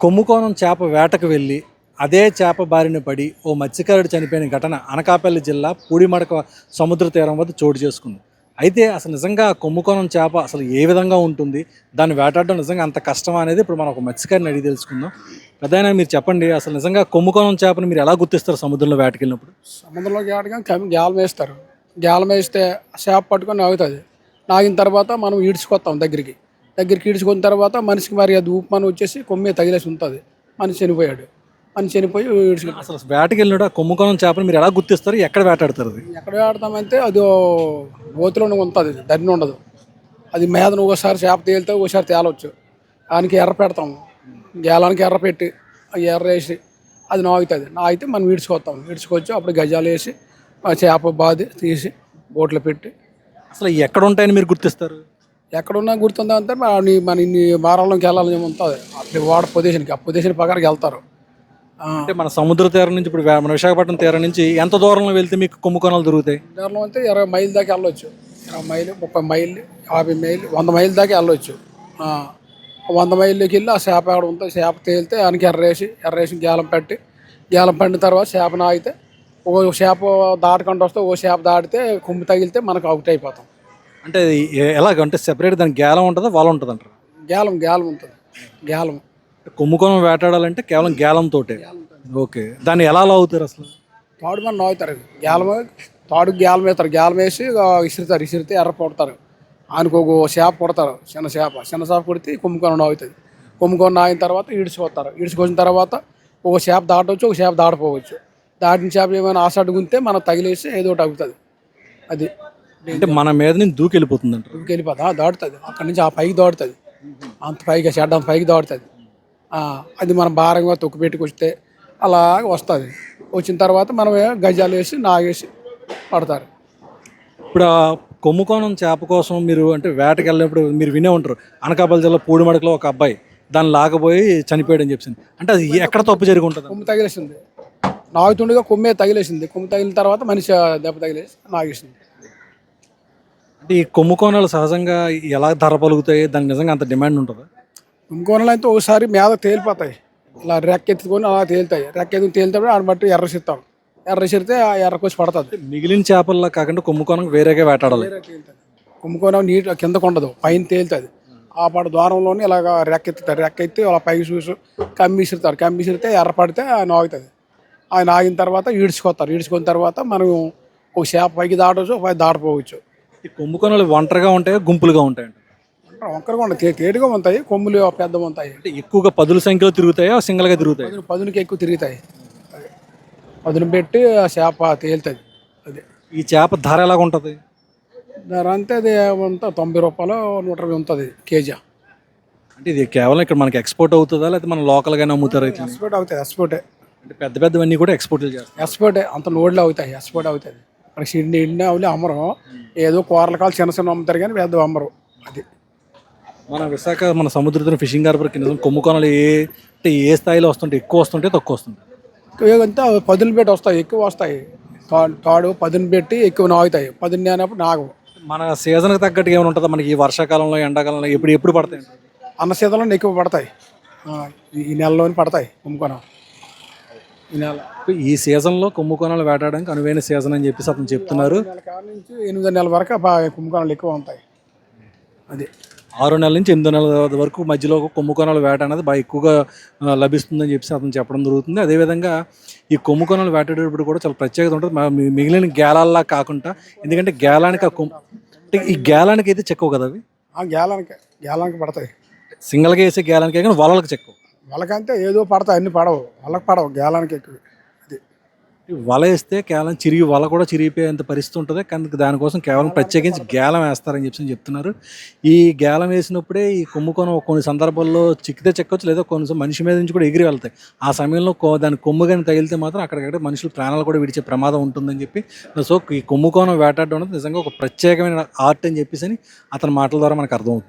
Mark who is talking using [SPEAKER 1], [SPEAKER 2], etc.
[SPEAKER 1] కొమ్ముకోణం చేప వేటకు వెళ్ళి అదే చేప బారిన పడి ఓ మత్స్యకారుడు చనిపోయిన ఘటన అనకాపల్లి జిల్లా పూడిమడక సముద్ర తీరం వద్ద చోటు చేసుకుంది. అయితే అసలు నిజంగా కొమ్ముకోణం చేప అసలు ఏ విధంగా ఉంటుంది? దాన్ని వేటాడడం నిజంగా అంత కష్టం అనేది ఇప్పుడు మనం ఒక మత్స్యకారిని అడిగి తెలుసుకుందాం. పెద్దయినా మీరు చెప్పండి అసలు నిజంగా కొమ్ముకోణం చేపని మీరు ఎలా గుర్తిస్తారు సముద్రంలో వేటకెళ్ళినప్పుడు సముద్రంలో
[SPEAKER 2] సముద్రంలోకి గాలం కమి గ్యాలం వేస్తారు. గ్యాలం వేస్తే చేప పట్టుకొని ఆగుతుంది. నాగిన తర్వాత మనం ఈడ్చుకొస్తాం దగ్గరికి. దగ్గరికి ఈడ్చుకున్న తర్వాత మనిషికి మరి అది ఊపమని వచ్చేసి కొమ్మే తగిలేసి ఉంటుంది. మనిషి చనిపోయాడు. మనిషి చనిపోయి ఈడ్చుకు
[SPEAKER 1] అసలు వేటకి వెళ్ళినప్పుడు ఆ కొమ్ముకోణం చేపని మీరు ఎలా గుర్తిస్తారు? ఎక్కడ వేటాడతారు అది?
[SPEAKER 2] ఎక్కడ ఆడతామంటే అది గోతిలోనే ఉంటుంది దరిని ఉండదు. అది మీద ఒకసారి చేప తేలితే ఒకసారి తేలవచ్చు దానికి ఎర్ర పెడతాం. గేలానికి ఎర్ర పెట్టి ఆ ఎర్ర వేసి అది నాగుతుంది. నాగితే మనం ఈడ్చుకొస్తాం. ఈడ్చుకొచ్చి అప్పుడు గజాలు వేసి ఆ చేప బాది తీసి బోట్లో పెట్టి.
[SPEAKER 1] అసలు ఎక్కడ ఉంటాయని మీరు గుర్తిస్తారు?
[SPEAKER 2] ఎక్కడున్నా గుర్తుందా అంటే మన మన ఇన్ని వారాల్లోకి వెళ్ళాలని ఉంటుంది అప్పుడు వాడ పొజిషన్కి ఆ పొజిషన్ ప్రకారం వెళ్తారు.
[SPEAKER 1] అంటే మన సముద్ర తీరం నుంచి ఇప్పుడు మన విశాఖపట్నం తీరం నుంచి ఎంత దూరంలో వెళ్తే మీకు కొమ్ముకోణాలు దొరుకుతాయి?
[SPEAKER 2] దానిలో అంటే ఇరవై మైల్ దాకా వెళ్ళొచ్చు. ఇరవై మైలు ముప్పై మైళ్ళు యాభై మైలు వంద మైల్ దాకా వెళ్ళొచ్చు. వంద మైళ్ళకి వెళ్ళి ఆ చేప ఆడ ఉంటుంది. చేప తేలితే దానికి ఎర్రేసి ఎర్రేసి గేలం పెట్టి గేలం పడిన తర్వాత చేప నాగితే ఓ చేప దాటకుండా వస్తే ఓ చేప దాటితే కొమ్ము తగిలితే మనకు అవుట్ అయిపోతాం.
[SPEAKER 1] అంటే ఎలాగ అంటే సెపరేట్ దానికి గేలం ఉంటుందా వల ఉంటుంది అంటారు
[SPEAKER 2] గేలం గేలం ఉంటుంది. గేలం.
[SPEAKER 1] కొమ్ముకోణం వేటాడాలంటే కేవలం గేలం తోటే ఓకే. దాన్ని ఎలా లాగుతారు అసలు?
[SPEAKER 2] తాడు మన నవ్వుతారు. గేలం తాడు గేలం వేస్తారు. గేలం వేసి ఇసురుతారు. ఇసిరితే ఎర్ర కొడతారు ఆయనకు ఒక చేప కొడతారు చిన్న చేప. చిన్న చేప కొడితే కొమ్ముకొని అవుతుంది కొమ్ముకొని ఆగిన తర్వాత ఈడ్చుకొస్తారు. ఈడ్చుకొచ్చిన తర్వాత ఒక చేప దాటవచ్చు ఒక చేప దాటపోవచ్చు. దాటిన చేప ఏమైనా ఆసాడు గుంతే మనం తగిలేసి ఏదో ఒకటి అవుతుంది. అది.
[SPEAKER 1] అంటే మన మీద నుంచి దూకి వెళ్ళిపోతుంది అంటారు
[SPEAKER 2] ఇంటికి వెళ్ళిపోతా దాటుతుంది. అక్కడి నుంచి ఆ పైకి దాటుతుంది. అంత పైకి చెడ్డ అంత పైకి దాటుతుంది. అది మనం భారంగా తొక్కు పెట్టుకొస్తే అలాగ వస్తుంది. వచ్చిన తర్వాత మనం గజాలు వేసి నాగేసి పడతారు.
[SPEAKER 1] ఇప్పుడు ఆ కొమ్ముకోణం చేప కోసం మీరు అంటే వేటకి వెళ్ళినప్పుడు మీరు వినే ఉంటారు. అనకాపల్లి జిల్లా పూడిమడకలో ఒక అబ్బాయి దాన్ని లాగబోయి చనిపోయాడని చెప్పింది అంటే అది ఎక్కడ తప్పు జరిగి ఉంటుంది?
[SPEAKER 2] కొమ్ము తగిలేసింది. నాగుతుండగా కొమ్మే తగిలేసింది. కొమ్ము తగిలిన తర్వాత మనిషి దెబ్బ తగిలేసి నాగేసింది.
[SPEAKER 1] అంటే ఈ కొమ్ముకోణాలు సహజంగా ఎలా ధర పలుకుతాయి? దానికి నిజంగా అంత డిమాండ్ ఉంటుందా?
[SPEAKER 2] ఇంకోనలు అయితే ఒకసారి మీద తేలిపోతాయి. ఇలా రెక్కెత్తుకొని అలా తేలుతాయి. రెక్కెత్తుకుని తేలితే ఆడ బట్టి ఎర్ర సిత్తాం ఎర్ర సిరితే ఆ ఎర్రకొచ్చి పడుతుంది.
[SPEAKER 1] మిగిలిన చేపల్లా కాకుండా కొమ్ముకోణం వేరేగా వేటాడాలి.
[SPEAKER 2] కుంభకోణం నీట్ కిందకు ఉండదు. పైన తేలుతుంది. ఆ పాట ద్వారంలోనే ఇలాగ రెక్కెత్తుతారు రెక్కెత్తి అలా పైకి చూసి కమ్మిసిరుతారు. కమ్మిసిరితే ఎర్ర పడితే నాగుతుంది. ఆయన ఆగిన తర్వాత ఈడ్చుకొస్తారు. ఈడ్చుకున్న తర్వాత మనం ఒక చేప పైకి దాటవచ్చు ఒక పై దాటపోవచ్చు.
[SPEAKER 1] ఈ కొమ్ముకోణాలు ఒంటరిగా ఉంటాయా గుంపులుగా ఉంటాయంట?
[SPEAKER 2] ఒక్కరిగా ఉండదు తే- తేలిగా ఉంటాయి కొమ్ములు పెద్దవి ఉంటాయి.
[SPEAKER 1] అంటే ఎక్కువగా పదుల సంఖ్యలో తిరుగుతాయా సింగిల్గా తిరుగుతాయి?
[SPEAKER 2] పదును పదునికి ఎక్కువ తిరుగుతాయి. అది. పదును పెట్టి ఆ చేప తేలుతుంది. అది.
[SPEAKER 1] ఈ చేప ధర ఎలాగ ఉంటుంది?
[SPEAKER 2] ధర అంతే అది అంతా తొంభై రూపాయలు నూట ఇరవై ఉంటుంది కేజీ.
[SPEAKER 1] అంటే ఇది కేవలం ఇక్కడ మనకి ఎక్స్పోర్ట్ అవుతుందా లేకపోతే మన లోకల్గానే అమ్ముతారా అయితే
[SPEAKER 2] ఎక్స్పోర్ట్ అవుతాయి ఎక్స్పోర్టే.
[SPEAKER 1] అంటే పెద్ద పెద్దవన్నీ కూడా ఎక్స్పోర్ట్లు చేస్తారు?
[SPEAKER 2] ఎక్స్పోర్టే అంత లోడ్లు అవుతాయి ఎక్స్పోర్ట్ అవుతుంది అక్కడ షిడ్ని ఇండి అవులే అమ్మరు. ఏదో కూరల కాలు చిన్న చిన్న అమ్ముతారు కానీ పెద్ద అమ్మరు. అది.
[SPEAKER 1] మన విశాఖ మన సముద్ర ఫిషింగ్ హార్బర్ కింద కొమ్ముకోణాలు ఏ అంటే ఏ స్థాయిలో వస్తుంటే ఎక్కువ వస్తుంటే తక్కువ వస్తుంది
[SPEAKER 2] అంతా పదులు పెట్టి వస్తాయి ఎక్కువ వస్తాయి. తాడు పదును పెట్టి ఎక్కువ నాగుతాయి. పదును అనేప్పుడు నాగవు.
[SPEAKER 1] మన సీజన్కి తగ్గట్టుగా ఏమైనా ఉంటుందా? మనకి ఈ వర్షాకాలంలో ఎండాకాలంలో ఎప్పుడు ఎప్పుడు పడతాయి?
[SPEAKER 2] అన్న సీతలో ఎక్కువ పడతాయి. ఈ- నెలలోని పడతాయి కుంభకోణం ఈ నెల
[SPEAKER 1] ఈ సీజన్లో కొమ్ముకోణాలు వేటాడడానికి అనువైన సీజన్ అని చెప్పేసి అతను చెప్తున్నారు.
[SPEAKER 2] నుంచి ఎనిమిది నెలల వరకు కుంభకోణాలు ఎక్కువ ఉంటాయి. అది.
[SPEAKER 1] ఆరు నెలల నుంచి ఎనిమిది నెలల వరకు మధ్యలో కొమ్ముకోణాలు వేట అనేది బాగా ఎక్కువగా లభిస్తుందని చెప్పేసి అతను చెప్పడం జరుగుతుంది. అదేవిధంగా ఈ కొమ్ముకోణాలు వేటాడేటప్పుడు కూడా చాలా ప్రత్యేకత ఉంటుంది. మిగిలిన గేలాల్లా కాకుండా ఎందుకంటే గేలానికి ఆ కొమ్ము అంటే ఈ గేలానికి అయితే చెక్కవు కదా అవి?
[SPEAKER 2] గేలానికి గేలానికి పడతాయి.
[SPEAKER 1] సింగిల్గా వేసే గేలానికి కానీ వలలకు చెక్కవు.
[SPEAKER 2] వాళ్ళకంటే ఏదో పడతాయి అన్ని పడవు. వాళ్ళకి పడవు గేలానికి ఎక్కువ. అది.
[SPEAKER 1] వల వేస్తే కేవలం చిరిగి వల కూడా చిరిగిపోయేంత పరిస్థితి ఉంటుంది. కానీ దానికోసం కేవలం ప్రత్యేకించి గేలం వేస్తారని చెప్పి చెప్తున్నారు. ఈ గేలం వేసినప్పుడే ఈ కొమ్ముకొన కొన్ని సందర్భాల్లో చిక్కితే చెక్కవచ్చు లేదా కొన్ని మనిషి మీద నుంచి కూడా ఎగిరి వెళ్తాయి. ఆ సమయంలో కొ- దాని కొమ్ము కానీ తగిలితే మాత్రం అక్కడికక్కడ మనుషులు ప్రాణాలు కూడా విడిచే ప్రమాదం ఉంటుందని చెప్పి. సో ఈ కొమ్ముకోనం వేటాడడం అనేది నిజంగా ఒక ప్రత్యేకమైన ఆర్ట్ అని చెప్పేసి అని అతని మాటల ద్వారా మనకు అర్థమవుతుంది.